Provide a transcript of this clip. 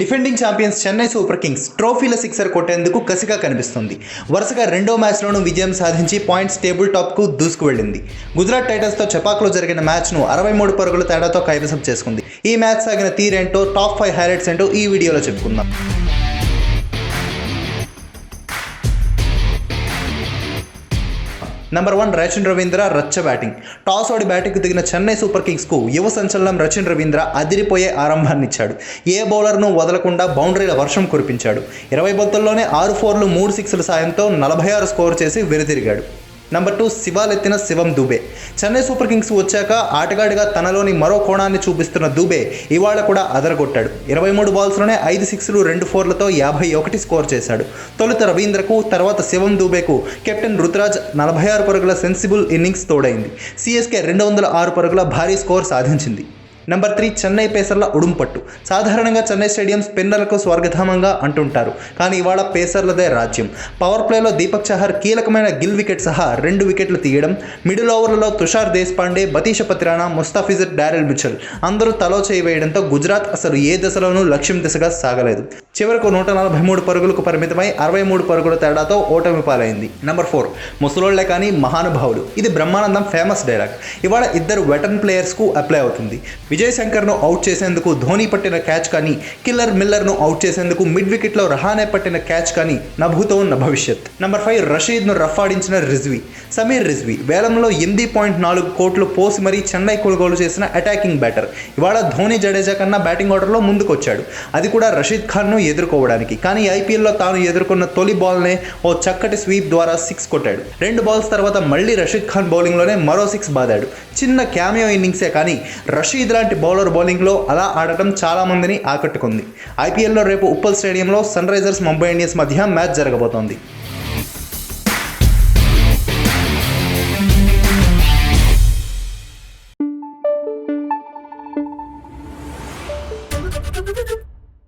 Defending champions Chennai super kings ట్రోఫీల sixer కొట్టేందుకు కసిగా కనిపిస్తుంది. వరుసగా రెండో మ్యాచ్లోనూ విజయం సాధించి పాయింట్స్ టేబుల్ టాప్కు దూసుకు వెళ్ళింది. గుజరాత్ టైటన్స్తో చపాక్లో జరిగిన మ్యాచ్ను అరవై మూడు పరుగుల తేడాతో కైవసం చేసుకుంది. ఈ మ్యాచ్ సాగిన తీరేంటో టాప్ ఫైవ్ హైలైట్స్ ఏంటో ఈ వీడియోలో చెప్పుకుందాం. నెంబర్ వన్ రచిన్ రవీంద్ర రచ్చ బ్యాటింగ్ టాస్ ఓడి బ్యాటింగ్కు దిగిన చెన్నై సూపర్ కింగ్స్కు యువ సంచలనం రచిన్ రవీంద్ర అదిరిపోయే ఆరంభాన్నిచ్చాడు ఏ బౌలర్ను వదలకుండా బౌండరీల వర్షం కురిపించాడు. ఇరవై బొత్తుల్లోనే ఆరు ఫోర్లు మూడు సిక్స్ల సాయంతో నలభై ఆరు స్కోర్ చేసి వెనుతిరిగాడు నంబర్ టూ శివాలెత్తిన శివం దుబే. చెన్నై సూపర్ కింగ్స్ వచ్చాక ఆటగాడిగా తనలోని మరో కోణాన్ని చూపిస్తున్న దుబే ఇవాళ కూడా అదరగొట్టాడు. ఇరవై మూడు బాల్స్లోనే ఐదు సిక్స్లు రెండు ఫోర్లతో యాభై ఒకటి స్కోర్ చేశాడు. తొలుత రవీంద్రకు తర్వాత శివం దుబేకు కెప్టెన్ రుతురాజ్ నలభై ఆరు పరుగుల సెన్సిబుల్ ఇన్నింగ్స్ తోడైంది. సిఎస్కే రెండు వందల ఆరు పరుగుల భారీ స్కోర్ సాధించింది. నెంబర్ త్రీ చెన్నై పేసర్ల ఉడుంపట్టు సాధారణంగా చెన్నై స్టేడియం స్పిన్నర్లకు స్వర్గధామంగా అంటుంటారు. కానీ ఇవాళ పేసర్లదే రాజ్యం. పవర్ ప్లేలో దీపక్ చహర్ కీలకమైన గిల్ వికెట్ సహా రెండు వికెట్లు తీయడం. మిడిల్ ఓవర్లలో తుషార్ దేశ్పాండే బతీష పత్రానా ముస్తాఫిజర్ డారెల్ మిచల్ అందరూ తలో చేయవేయడంతో గుజరాత్ అసలు ఏ దశలోనూ లక్ష్యం దిశగా సాగలేదు. చివరకు నూట నలభై మూడు పరుగులకు పరిమితమై అరవై మూడు పరుగుల తేడాతో ఓటమి పాలైంది. నెంబర్ ఫోర్ ముసలోళ్ళే కానీ మహానుభావుడు ఇది బ్రహ్మానందం ఫేమస్ డైలాగ్ ఇవాళ ఇద్దరు వెటర్న్ ప్లేయర్స్కు అప్లై అవుతుంది. విజయ్ శంకర్ను అవుట్ చేసేందుకు ధోని పట్టిన క్యాచ్ కానీ కిల్లర్ మిల్లర్ను అవుట్ చేసేందుకు మిడ్ వికెట్లో రహానే పట్టిన క్యాచ్ కానీ నభూతో ఉన్న భవిష్యత్. నెంబర్ ఫైవ్ రషీద్ను రఫాడించిన రిజ్వీ. సమీర్ రిజ్వి వేలంలో ఎనిమిది పాయింట్ నాలుగు కోట్లు పోసి మరీ చెన్నై కొనుగోలు చేసిన అటాకింగ్ బ్యాటర్ ఇవాళ ధోని జడేజా కన్నా బ్యాటింగ్ ఆర్డర్లో ముందుకొచ్చాడు. అది కూడా రషీద్ ఖాన్ను ఎదుర్కోవడానికి. కానీ ఐపీఎల్లో తాను ఎదుర్కొన్న తొలి బాల్నే ఓ చక్కటి స్వీప్ ద్వారా సిక్స్ కొట్టాడు. రెండు బాల్స్ తర్వాత మళ్ళీ రషీద్ ఖాన్ బౌలింగ్లోనే మరో సిక్స్ బాదాడు. చిన్న క్యామియో ఇన్నింగ్సే కానీ రషీద్ లాంటి బౌలర్ బౌలింగ్లో అలా ఆడటం చాలా మందిని ఆకట్టుకుంది. ఐపీఎల్లో రేపు ఉప్పల్ స్టేడియంలో సన్ రైజర్స్ ముంబై ఇండియన్స్ మధ్య మ్యాచ్ జరగబోతోంది.